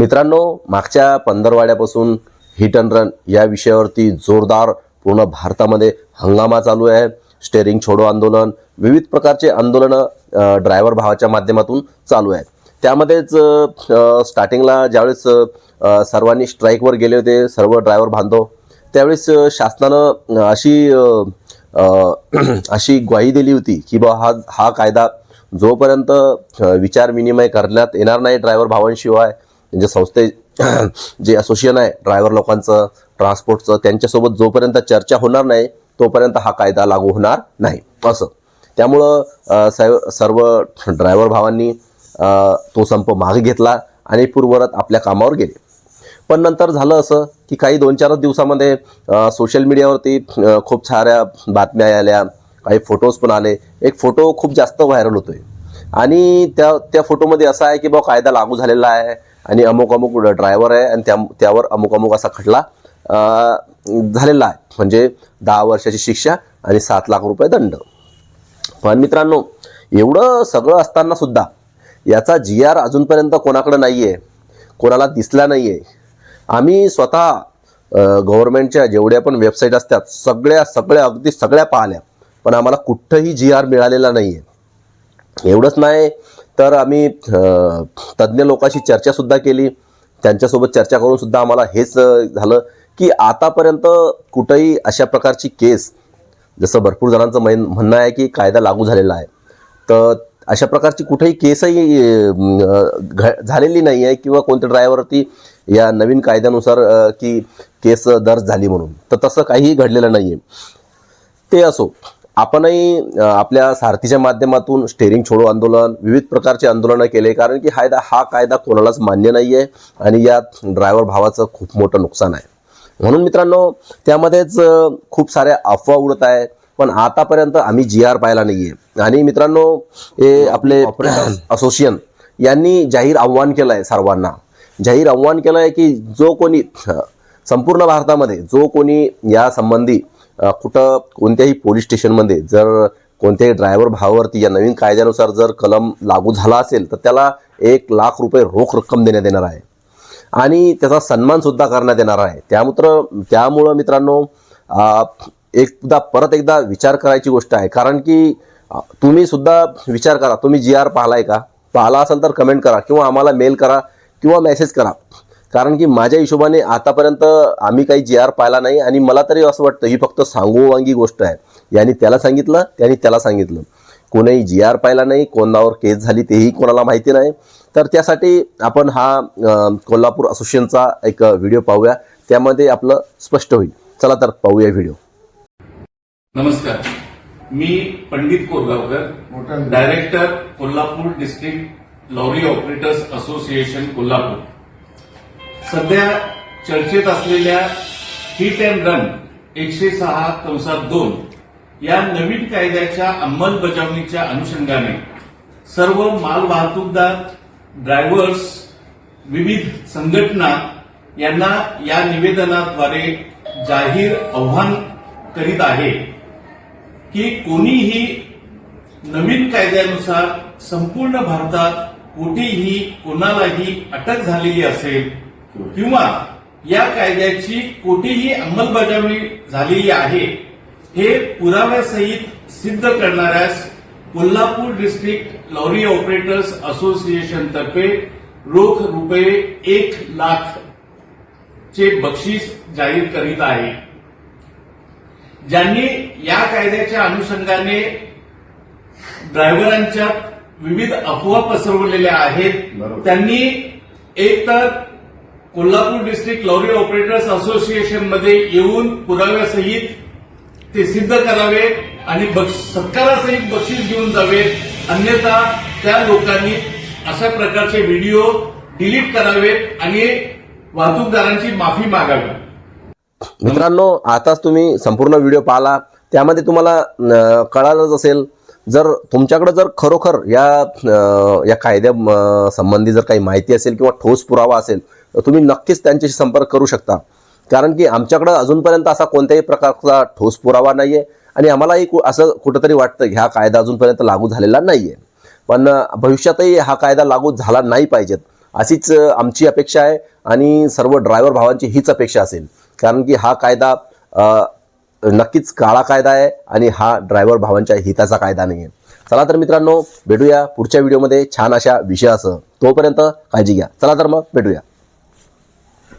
मित्रांनो मागच्या पंधरवाड्यापासून hit and run या विषयावरती जोरदार पूर्ण भारतामध्ये हंगामा चालू आहे. स्टेरिंग छोडो आंदोलन विविध प्रकारचे आंदोलनं ड्रायव्हर भावाच्या माध्यमातून चालू आहेत. त्यामध्येच स्टार्टिंगला ज्यावेळेस सर्वांनी स्ट्राईकवर गेले होते सर्व ड्रायव्हर बांधव त्यावेळेस शासनानं अशी अशी ग्वाही दिली होती की बा हा हा कायदा जोपर्यंत विचार विनिमय करण्यात येणार नाही ड्रायव्हर भावांशिवाय म्हणजे संस्थे जे असोसिएशन आहे ड्रायव्हर लोकांचं ट्रान्सपोर्टचं त्यांच्यासोबत जोपर्यंत चर्चा होणार नाही तोपर्यंत हा कायदा लागू होणार नाही. असं. त्यामुळं अ, सर्व ड्रायव्हर भावांनी तो संप मागे घेतला आणि पूर्वरत आपल्या कामावर गेले. पण नंतर झालं असं की काही दोन चारच दिवसामध्ये सोशल मीडियावरती खूप साऱ्या बातम्या आल्या काही फोटोज पण आले. एक फोटो खूप जास्त व्हायरल होतोय. आणि त्या त्या फोटोमध्ये असं आहे की बा कायदा लागू झालेला आहे. आणि अमुक अमुक ड्रायव्हर आहे आणि त्या त्यावर अमुक अमुक असा खटला झालेला आहे. म्हणजे दहा वर्षाची शिक्षा आणि सात लाख रुपये दंड. पण मित्रांनो एवढं सगळं असताना सुद्धा याचा जी आर अजूनपर्यंत कोणाकडं नाही आहे कोणाला दिसला नाही आहे आम्ही स्वतः गव्हर्नमेंटच्या जेवढ्या पण वेबसाईट असतात सगळ्या सगळ्या अगदी सगळ्या पाहिल्या. पण आम्हाला कुठंही जी आर मिळालेला नाही आहे एवढंच नाही तर आम्ही तज्ज्ञ लोकांशी चर्चासुद्धा केली. त्यांच्यासोबत चर्चा करूनसुद्धा आम्हाला हेच झालं की आतापर्यंत कुठंही अशा प्रकारची केस जसं भरपूर जणांचं मैन म्हणणं आहे की कायदा लागू झालेला आहे. तर अशा प्रकारची कुठेही केसही घ झालेली नाही आहे किंवा कोणत्या ड्रायव्हरवरती या नवीन कायद्यानुसार की केस दर्ज झाली म्हणून. तर तसं काहीही घडलेलं नाही आहे ते असो. आपणही आपल्या सारथीच्या माध्यमातून स्टेरिंग छोडो आंदोलन विविध प्रकारचे आंदोलनं केले. कारण की हायदा हा कायदा कोणालाच मान्य नाही आहे आणि यात ड्रायव्हर भावाचं खूप मोठं नुकसान आहे. म्हणून मित्रांनो त्यामध्येच खूप साऱ्या अफवा उडत आहेत. पण आतापर्यंत आम्ही जी आर पाहिला नाही आहे आणि मित्रांनो हे आपले असोसिएशन यांनी जाहीर आव्हान केलं आहे सर्वांना. जाहीर आव्हान केलं आहे की जो कोणी संपूर्ण भारतामध्ये जो कोणी या संबंधी अ, कुठं कोणत्याही पोलीस स्टेशनमध्ये जर कोणत्याही ड्रायव्हर भावावरती या नवीन कायद्यानुसार जर कलम लागू झाला असेल तर त्याला एक लाख रुपये रोख रक्कम देण्यात येणार आहे. आणि त्याचा सन्मानसुद्धा करण्यात येणार आहे. त्यामुत्र त्यामुळं मित्रांनो एकदा परत एकदा विचार करायची गोष्ट आहे. कारण की तुम्हीसुद्धा तुम्ही सुद्धा विचार करा. तुम्ही जी आर पाहिलाय का? पाहिला असेल तर कमेंट करा किंवा आम्हाला मेल करा किंवा मेसेज करा. कारण की माझ्या हिशोबाने आतापर्यंत आम्ही काही जी आर पाहिला नाही आणि मला तरी असं वाटतं ही फक्त सांगोवांगी गोष्ट आहे. यांनी त्याला सांगितलं त्यांनी त्याला सांगितलं. कोणीही जी आर पाहिला नाही कोणावर केस झाली तेही कोणाला माहिती नाही. तर त्यासाठी आपण हा कोल्हापूर असोसिएशनचा एक व्हिडिओ पाहूया. त्यामध्ये आपलं स्पष्ट होईल. चला तर पाहूया व्हिडिओ. नमस्कार. मी Pandit Korgaonkar director Kolhapur district lorry operators association Kolhapur. सध्या चर्चेत असलेल्या हिट अँड रन एकशे सहा कंसात दोन या नवीन कायद्याच्या अंमलबजावणीच्या अनुषंगाने सर्व माल वाहतूकदार ड्रायव्हर्स विविध संघटना यांना या निवेदनाद्वारे जाहीर आव्हान करीत आहे की कोणीही नवीन कायद्यानुसार संपूर्ण भारतात कुठेही कोणालाही अटक झालेली असेल किंवा या कायद्याची कोठेही अंमलबजावणी झालेली आहे हे पुराव्यासहित सिद्ध करणाऱ्यास Kolhapur district lorry operators association तर्फे रोख रुपये एक लाख चे बक्षीस जाहीर करीत आहे. ज्यांनी या कायद्याच्या अनुषंगाने ड्रायव्हरांच्या विविध अफवा पसरवलेल्या आहेत त्यांनी एक तर कोल्हापूर डिस्ट्रिक्ट लॉरी ऑपरेटर्स असोसिएशनमध्ये येऊन पुराव्यासहित ते सिद्ध करावे आणि सत्कारासहित बक्षीस घेऊन जावे. अन्यथा त्या लोकांनी अशा प्रकारचे व्हिडिओ डिलीट करावेत आणि वाहतूकदारांची माफी मागावी. मित्रांनो आताच तुम्ही संपूर्ण व्हिडिओ पाहिला. त्यामध्ये तुम्हाला कळालंच असेल जर तुमच्याकडे जर खरोखर या या कायद्या संबंधी जर काही माहिती असेल किंवा ठोस पुरावा असेल तुम्ही नक्कीच त्यांच्याशी संपर्क करू शकता. कारण की आमच्याकडं अजूनपर्यंत असा कोणत्याही प्रकारचा ठोस पुरावा नाही आहे आणि आम्हालाही कु- असं कुठंतरी वाटतं की हा कायदा अजूनपर्यंत लागू झालेला नाही आहे पण भविष्यातही हा कायदा लागू झाला नाही पाहिजेत अशीच आमची अपेक्षा आहे आणि सर्व ड्रायव्हर भावांची हीच अपेक्षा असेल. कारण की हा कायदा नक्कीच काळा कायदा आहे आणि हा ड्रायव्हर भावांच्या हिताचा कायदा नाही आहे चला तर मित्रांनो भेटूया पुढच्या व्हिडिओमध्ये छान अशा विषयासह तोपर्यंत काळजी घ्या. चला तर मग भेटूया.